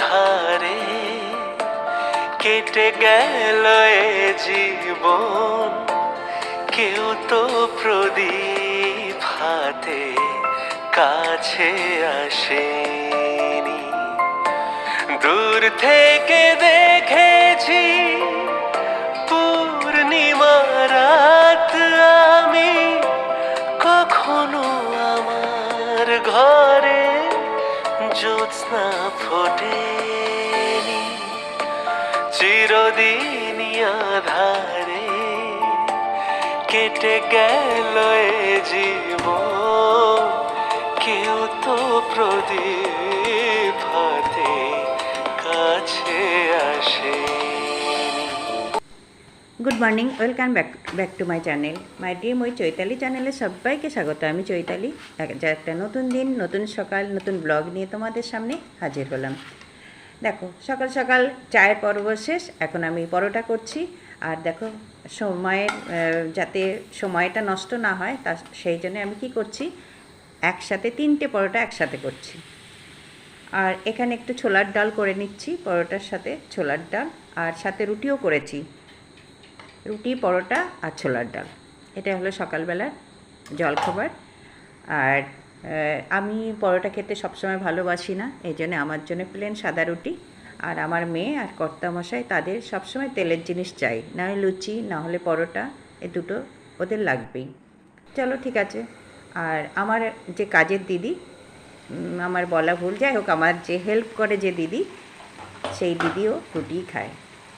আধারে কেটে গেল জীবন। কেউ তো প্রদীপ হাতে কাছে আসেনি। দূর থেকে দেখেছি জ্যোৎস্না ফোটেনি চিরদিন আধারে কেটে গেল এ good morning welcome back back to my channel my ডিম ওই চৈতালি চ্যানেলে সবাইকে স্বাগত। আমি চৈতালি। যা একটা নতুন দিন, নতুন সকাল, নতুন ব্লগ নিয়ে তোমাদের সামনে হাজির হলাম। দেখো, সকাল সকাল চায়ের পর্ব শেষ, এখন আমি পরোটা করছি। আর দেখো, সময়ের যাতে সময়টা নষ্ট না হয়, তা সেই জন্য আমি কি করছি, একসাথে তিনটে পরোটা একসাথে করছি। আর এখানে একটু ছোলার ডাল করে নিচ্ছি, পরোটার সাথে ছোলার ডাল, আর সাথে রুটিও করেছি। রুটি, পরোটা আর ছোলার ডাল। এটা হলো সকালবেলার জলখাবার। আর আমি পরোটা খেতে সবসময় ভালোবাসি না, এই জন্য আমার জন্য প্লেন সাদা রুটি। আর আমার মেয়ে আর কর্তামশাই তাদের সবসময় তেলের জিনিস চাই, না হয় লুচি, না হলে পরোটা, এ দুটো ওদের লাগবেই। চলো, ঠিক আছে। আর আমার যে কাজের দিদি আমার বলা ভুল, যাই হোক, আমার যে হেল্প করে যে দিদি, সেই দিদিও রুটিই খায়।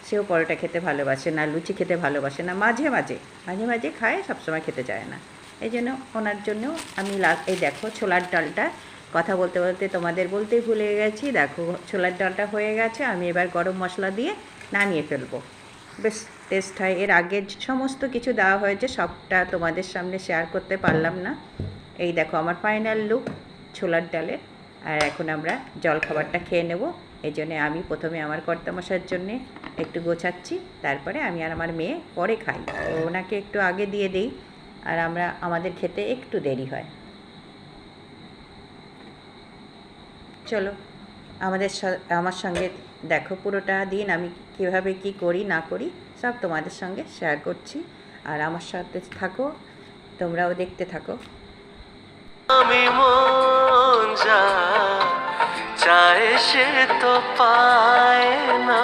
সেও পরোটা খেতে ভালোবাসে না, লুচি খেতে ভালোবাসে না, মাঝে মাঝে মাঝে মাঝে খায়, সবসময় খেতে চায় না। এই জন্য ওনার জন্য আমি এই দেখো ছোলার ডালটা, কথা বলতে বলতে তোমাদের বলতেই ভুলে গেছি, দেখো ছোলার ডালটা হয়ে গেছে, আমি এবার গরম মশলা দিয়ে নামিয়ে ফেলব। বেশ টেস্ট হয়। এর আগে সমস্ত কিছু দেওয়া হয়েছে, সবটা তোমাদের সামনে শেয়ার করতে পারলাম না। এই দেখো আমার ফাইনাল লুক ছোলার ডালের। আর এখন আমরা জল খাবারটা খেয়ে নেব। এই জন্যে আমি প্রথমে আমার কর্তামশার জন্যে একটু গোছাচ্ছি, তারপরে আমি আর আমার মেয়ে পরে খাই। তো ওনাকে একটু আগে দিয়ে দিই, আর আমরা, আমাদের খেতে একটু দেরি হয়। চলো, আমাদের আমার সঙ্গে দেখো পুরোটা দিন, আমি কীভাবে কি করি, না করি, সব তোমাদের সঙ্গে শেয়ার করছি। আর আমার সাথে থাকো, তোমরাও দেখতে থাকো। আমি যা, চায় সে তো পায় না।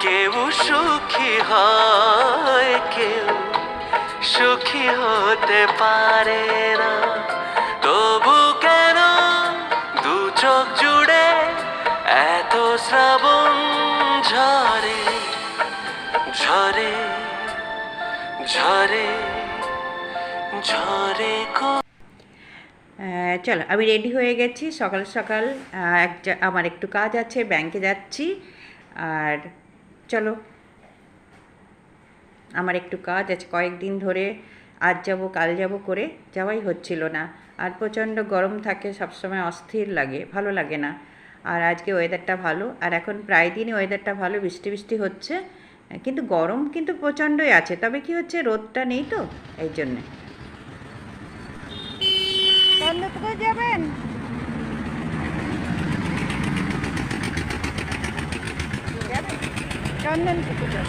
কেউ সুখী হয়, কেউ সুখী হতে পারে না। তবু কেন দু চোখ জুড়ে এত শ্রাবণ ঝরে? ঝরে ঝরে ঝরে কো চলো আমি রেডি হয়ে গেছি। সকাল সকাল আহ, এক জা- আমার একটু কাজ আছে ব্যাংকে যাচ্ছি। আর চলো আমার একটু কাজ আছে। কয়েকদিন ধরে আজ যাব কাল যাব করে যাওয়াই হচ্ছিল না। আর প্রচণ্ড গরম থাকে সবসময় অস্থির লাগে ভালো লাগে না। আর আজকে ওয়েদারটা ভালো। আর এখন প্রায় দিনই ওয়েদারটা ভালো বৃষ্টি বৃষ্টি হচ্ছে। কিন্তু গরম কিন্তু প্রচণ্ডই আছে। তবে কি হচ্ছে রোদটা নেই তো এই জন্যে। যাবেন? চন্দনপুকুর। যাবেন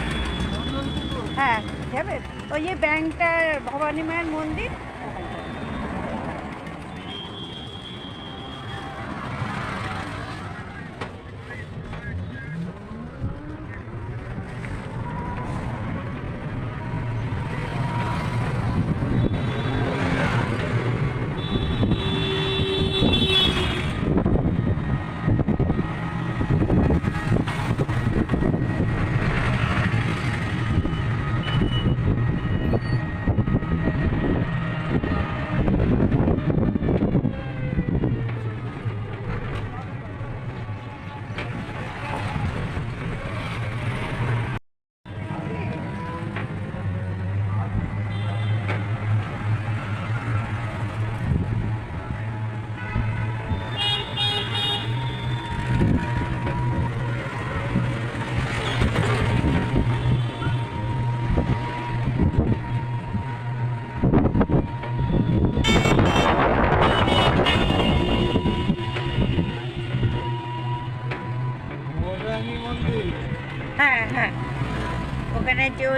হ্যাঁ যাবেন। ওই যে ব্যাংকটা ভবানী মায়ের মন্দির?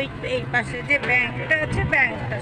ওই এই পাশে যে ব্যাংকটা আছে ব্যাংকটার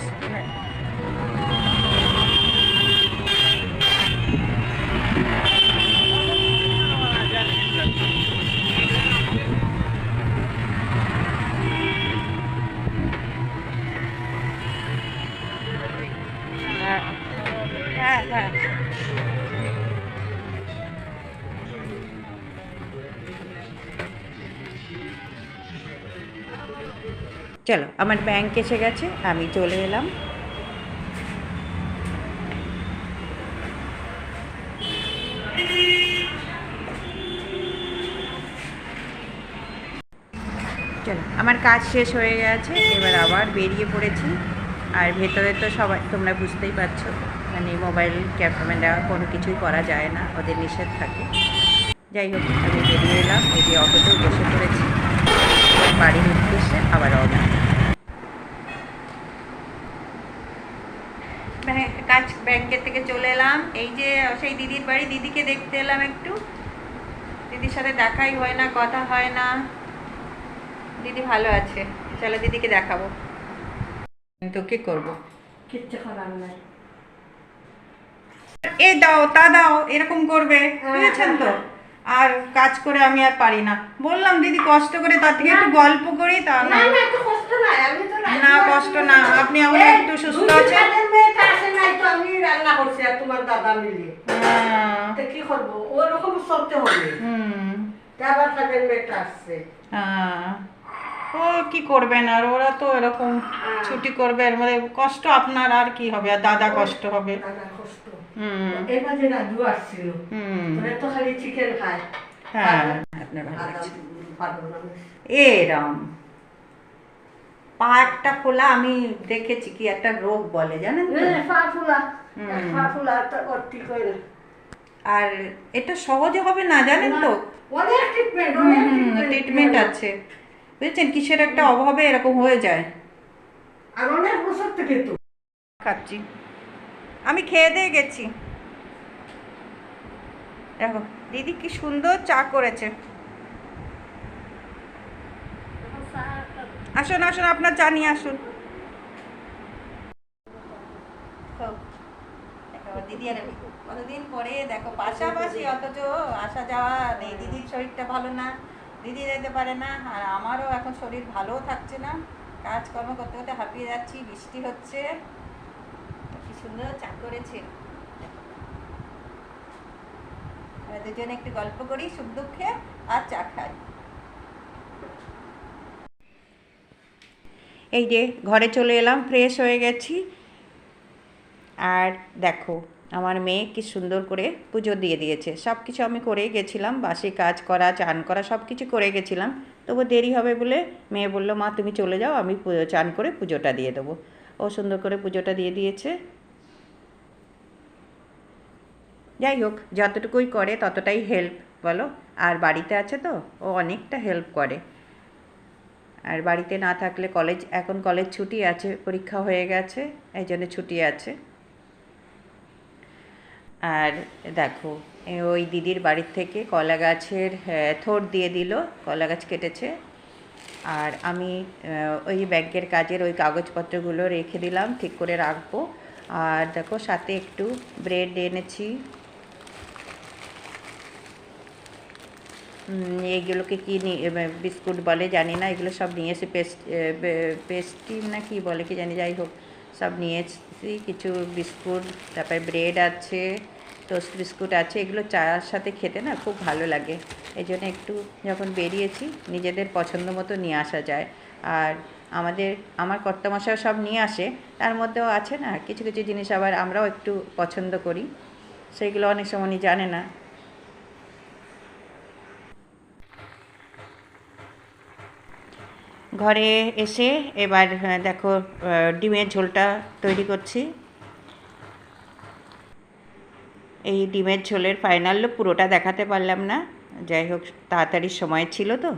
চলো, আমার ব্যাংক এসে গেছে, আমি চলে এলাম। চলো, আমার কাজ শেষ হয়ে গেছে, এবার আবার বেরিয়ে পড়েছি। আর ভেতরে তো সবাই, তোমরা বুঝতেই পারছ মানে মোবাইল ক্যামেরা কোনো কিছুই করা যায় না, ওদের নিষেধ থাকে। যাই হোক, আমি বেরিয়ে এলাম যে অটোতেও বসে পড়েছি। বাড়ির উদ্দেশ্যে আবার রওনা মানে কাজ ব্যাংকের থেকে চলে এলাম। এই যে সেই দিদির বাড়ি দিদিকে দেখতে এলাম একটু। দিদির সাথে দেখাই হয় না কথা হয় না। দিদি ভালো আছে। চলো দিদিকে দেখাবো। তো কি করব? কিচ্ছু করার নাই। এ দাও তা দাও এরকম করবে। বুঝেছেন তো? আর কাজ করে আমি আর পারি না। বললাম দিদি কষ্ট করে তার থেকে একটু গল্প করি তা না না। কষ্ট না আপনি আমার একটু সুস্থ আছেন। মেয়েটা তো আমি রান্না করছি আর তোমার দাদা মিলে হ্যাঁ, কি করব ওরকম চলতে হবে আবার তাদের মেয়েটা আসছে হ্যাঁ। ও কি করবেন আর ওরা তো এরকম ছুটি করবে মধ্যে কষ্ট আপনার আর কি হবে আর দাদা কষ্ট হবে দাদা কষ্ট হুম মাঝে রাজু আসছিল হুম তো খালি চিকেন খায় হ্যাঁ আপনার ভালো এরম পা একটা খোলা আমি দেখেছি কি একটা রোগ বলে জানেন তো? হ্যাঁ, ফুলা ফুলা আর এটা সহজে হবে না জানেন তো? ট্রিটমেন্ট আছে। বুঝেছেন? কিসের একটা অভাবে এরকম হয়ে যায়। আর অনেক বছর থেকে তো। খাচ্ছি। আমি খেয়ে দিয়ে গেছি। দেখো দিদি কি সুন্দর চা করেছে। আসুন আসুন, আপনার চা নিয়ে আসুন। আর কতদিন পরে, দেখো, পাশাপাশি অথচ আসা যাওয়া নেই। দিদির শরীরটা ভালো না যেতে পারে না, আর আমারও এখন শরীর থাকছে না। কাজকর্ম করতে করতে হাঁপিয়ে যাচ্ছি, বৃষ্টি হচ্ছে। সুন্দর করেছে। দুজনে একটু গল্প করি, সুখ দুঃখে, আর চা এই যে ঘরে চলে এলাম ফ্রেশ হয়ে গেছি। আর দেখো, আমার মেয়ে কি সুন্দর করে পুজো দিয়ে দিয়েছে। সব কিছু আমি করেই গেছিলাম, বাসি কাজ করা, চান করা সব কিছু করে গেছিলাম। তবু দেরি হবে বলে মেয়ে বলল, মা, তুমি চলে যাও, আমি পু- চান করে পুজোটা দিয়ে দেবো। ও সুন্দর করে পুজোটা দিয়ে দিয়েছে। যাই হোক, যতটুকুই করে ততটাই হেল্প বলো। আর বাড়িতে আছে তো, ও অনেকটা হেল্প করে। আর বাড়িতে না থাকলে কলেজ এখন কলেজ ছুটি আছে, পরীক্ষা হয়ে গেছে, এই জন্য ছুটি আছে। আর দেখো ওই দিদির বাড়ির থেকে কলা গাছের থোড় দিয়ে দিল কলা গাছ কেটেছে। আর আমি ওই ব্যাংকের কাজের ওই কাগজপত্রগুলো রেখে দিলাম, ঠিক করে রাখব। আর দেখো, সাথে একটু ব্রেড এনেছি। এইগুলোকে কি বিস্কুট বলে জানি না, এগুলো সব নিয়ে এসে পেস্ট পেস্টি না কি বলে কি জানি, যাই হোক, সব নিয়ে এসেছি, কিছু বিস্কুট, তারপরে ব্রেড আছে, টোস্ট বিস্কুট আছে, এগুলো চায়ের সাথে খেতে না খুব ভালো লাগে। এই জন্য একটু যখন বেরিয়েছি, নিজেদের পছন্দ মতো নিয়ে আসা যায়। আর আমাদের, আমার কর্তামশাও সব নিয়ে আসে, তার মধ্যেও আছে না, কিছু কিছু জিনিস আবার আমরাও একটু পছন্দ করি। সেইগুলো অনেক সময় জানে না। ঘরে এসে এবার দেখো ডিমের ঝোলটা তৈরি করছি। এই ডিমের ঝোলের ফাইনাল পুরোটা দেখাতে পারলাম না। যাই হোক, তাড়াতাড়ি সময় ছিল তো।